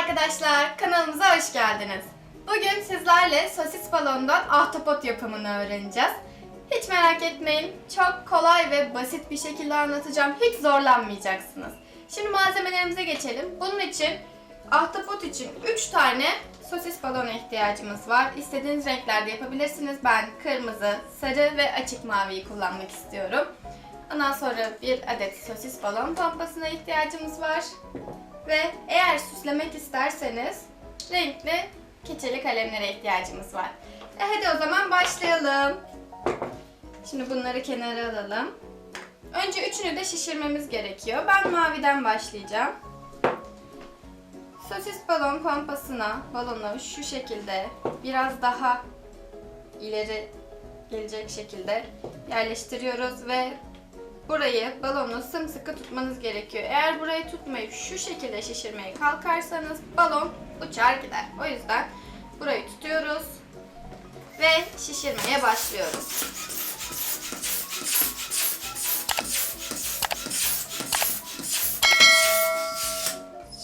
arkadaşlar, kanalımıza hoş geldiniz. Bugün sizlerle sosis balondan ahtapot yapımını öğreneceğiz. Hiç merak etmeyin, çok kolay ve basit bir şekilde anlatacağım. Hiç zorlanmayacaksınız. Şimdi malzemelerimize geçelim. Bunun için ahtapot için 3 tane sosis balona ihtiyacımız var. İstediğiniz renklerde yapabilirsiniz. Ben kırmızı, sarı ve açık maviyi kullanmak istiyorum. Ondan sonra bir adet sosis balon pompasına ihtiyacımız var. Ve eğer süslemek isterseniz renkli keçeli kalemlere ihtiyacımız var. E hadi o zaman başlayalım. Şimdi bunları kenara alalım. Önce üçünü de şişirmemiz gerekiyor. Ben maviden başlayacağım. Sosis balon pompasına balonu şu şekilde biraz daha ileri gelecek şekilde yerleştiriyoruz ve burayı balonu sımsıkı tutmanız gerekiyor. Eğer burayı tutmayıp şu şekilde şişirmeye kalkarsanız balon uçar gider. O yüzden burayı tutuyoruz ve şişirmeye başlıyoruz.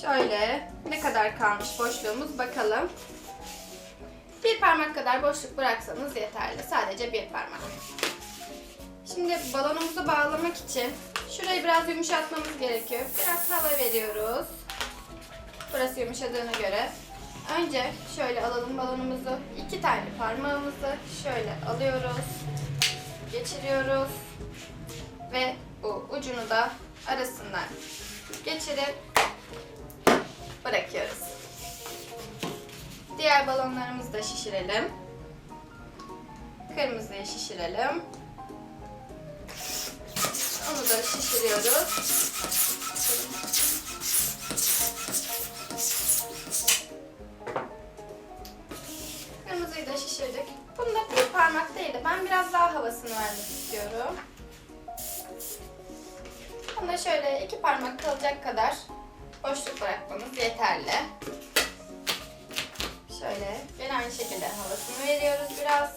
Şöyle ne kadar kalmış boşluğumuz bakalım. Bir parmak kadar boşluk bıraksanız yeterli. Sadece bir parmak. Şimdi balonumuzu bağlamak için şurayı biraz yumuşatmamız gerekiyor. Biraz hava veriyoruz. Burası yumuşadığına göre. Önce şöyle alalım balonumuzu. iki tane parmağımızı şöyle alıyoruz. Geçiriyoruz. Ve bu ucunu da arasından geçirip bırakıyoruz. Diğer balonlarımızı da şişirelim. Kırmızıyı şişirelim. Onu da şişiriyoruz. Kırmızıyı da şişirdik. Bunda bir parmak değil de ben biraz daha havasını vermek istiyorum. Bunda şöyle iki parmak kalacak kadar boşluk bırakmamız yeterli. Şöyle gene aynı şekilde havasını veriyoruz biraz.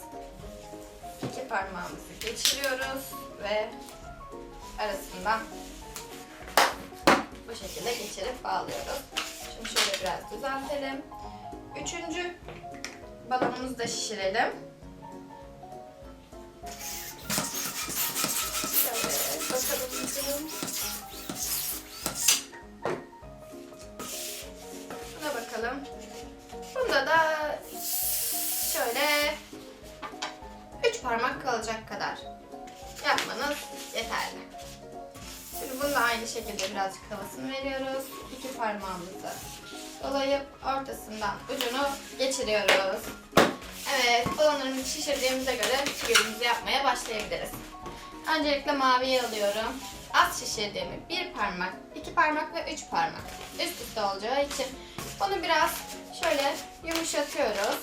İki parmağımızı geçiriyoruz ve arasından bu şekilde geçirip bağlıyoruz. Şimdi şöyle biraz düzeltelim. Üçüncü balonumuzu da şişirelim. Birazcık havasını veriyoruz. İki parmağımızı dolayıp ortasından ucunu geçiriyoruz. Evet, balonlarımızı şişirdiğimize göre figürümüzü yapmaya başlayabiliriz. Öncelikle maviyi alıyorum. Az şişirdiğimi bir parmak, iki parmak ve üç parmak üst üste olacağı için bunu biraz şöyle yumuşatıyoruz.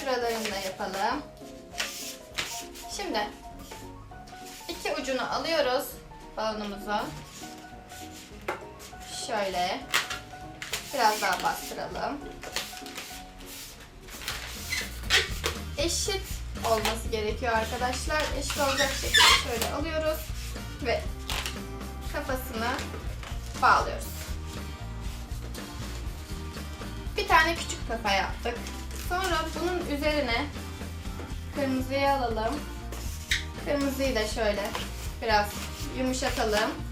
Şuralarını da yapalım. Şimdi iki ucunu alıyoruz balonumuzu. Şöyle biraz daha bastıralım. Eşit olması gerekiyor arkadaşlar. Eşit olacak şekilde şöyle alıyoruz ve kafasını bağlıyoruz. Bir tane küçük kafa yaptık. Sonra bunun üzerine kırmızıyı alalım. Kırmızıyı da şöyle biraz yumuşatalım.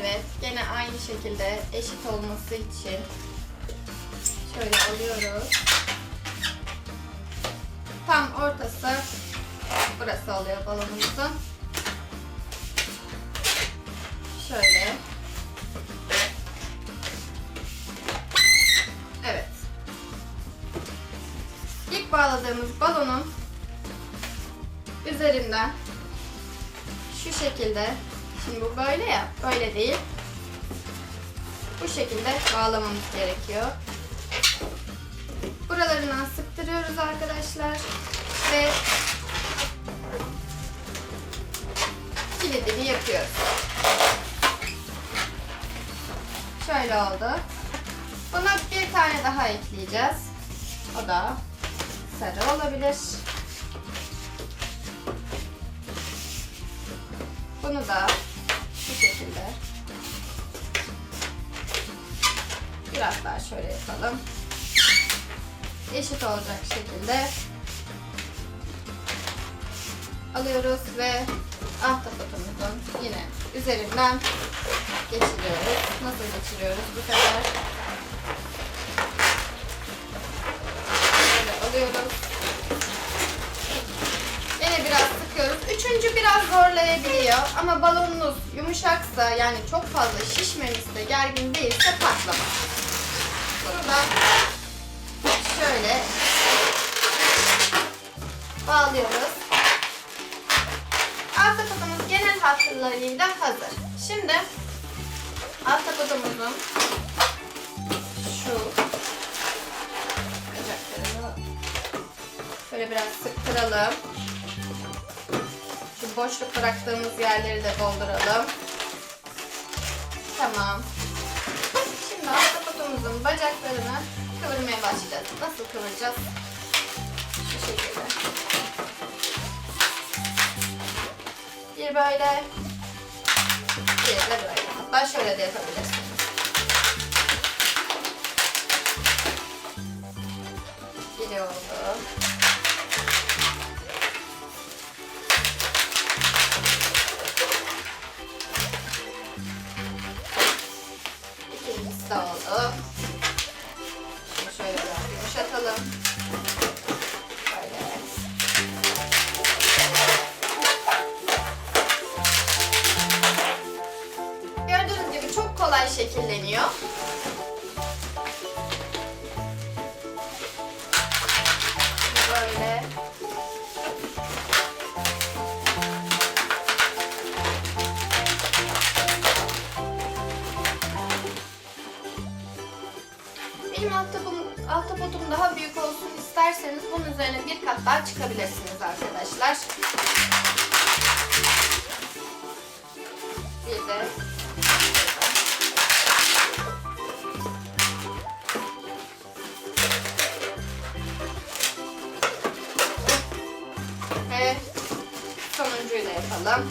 Evet, gene aynı şekilde eşit olması için şöyle alıyoruz. Tam ortası burası oluyor balonumuzun. Şöyle. Evet. İlk bağladığımız balonun üzerinden şu şekilde şimdi bu böyle ya böyle değil bu şekilde bağlamamız gerekiyor. Buralarından sıktırıyoruz arkadaşlar ve kilidini yapıyoruz. Şöyle oldu. Buna bir tane daha ekleyeceğiz. O da sarı olabilir. Bunu da şekilde. Biraz daha şöyle yapalım. Eşit olacak şekilde alıyoruz ve ahtapotumuzun yine üzerinden geçiriyoruz. Nasıl geçiriyoruz bu sefer? Böyle alıyoruz. Yine biraz sıkıyoruz. Üçüncü biraz zorlayabiliyor ama balonunuz yumuşaksa yani çok fazla şişmemişse, gergin değilse patlamaz. Bunu da şöyle bağlıyoruz. Ahtapotumuz genel hatlarıyla hazır. Şimdi ahtapotumuzun şu bacaklarını şöyle biraz sıktıralım. Şu boşluk bıraktığımız yerleri de dolduralım. Tamam. Şimdi ahtapotumuzun bacaklarını kıvırmaya başlayacağız. Nasıl kıvıracağız? Şu şekilde. Bir böyle, bir de böyle. Hatta şöyle de yapabilirsiniz. Oldu. Şimdi şöyle biraz yumuşatalım. Böyle. Gördüğünüz gibi çok kolay şekilleniyor. Benim ahtapotum, ahtapotum daha büyük olsun isterseniz bunun üzerine bir kat daha çıkabilirsiniz arkadaşlar. Bir de ve sonuncuyu da yapalım.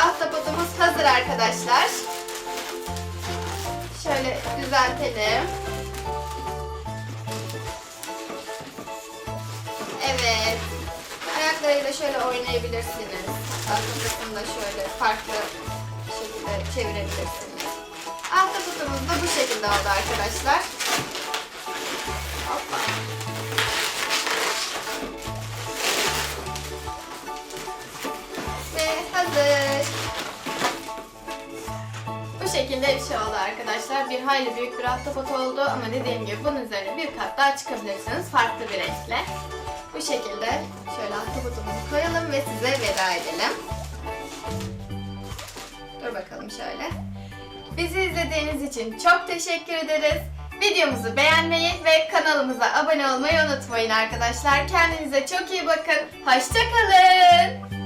Ahtapotumuz hazır arkadaşlar. Şöyle düzeltelim. Evet. Ayaklarıyla şöyle oynayabilirsiniz. Ahtapotunu da şöyle farklı şekilde çevirebilirsiniz. Ahtapotumuz da bu şekilde oldu arkadaşlar. Hoppa. Şekilde bir şey oldu arkadaşlar. Bir hayli büyük bir ahtapot oldu ama dediğim gibi bunun üzerine bir kat daha çıkabilirsiniz farklı bir renkle. Bu şekilde şöyle ahtapotumuzu koyalım ve size veda edelim. Dur bakalım şöyle. Bizi izlediğiniz için çok teşekkür ederiz. Videomuzu beğenmeyi ve kanalımıza abone olmayı unutmayın arkadaşlar. Kendinize çok iyi bakın. Hoşçakalın.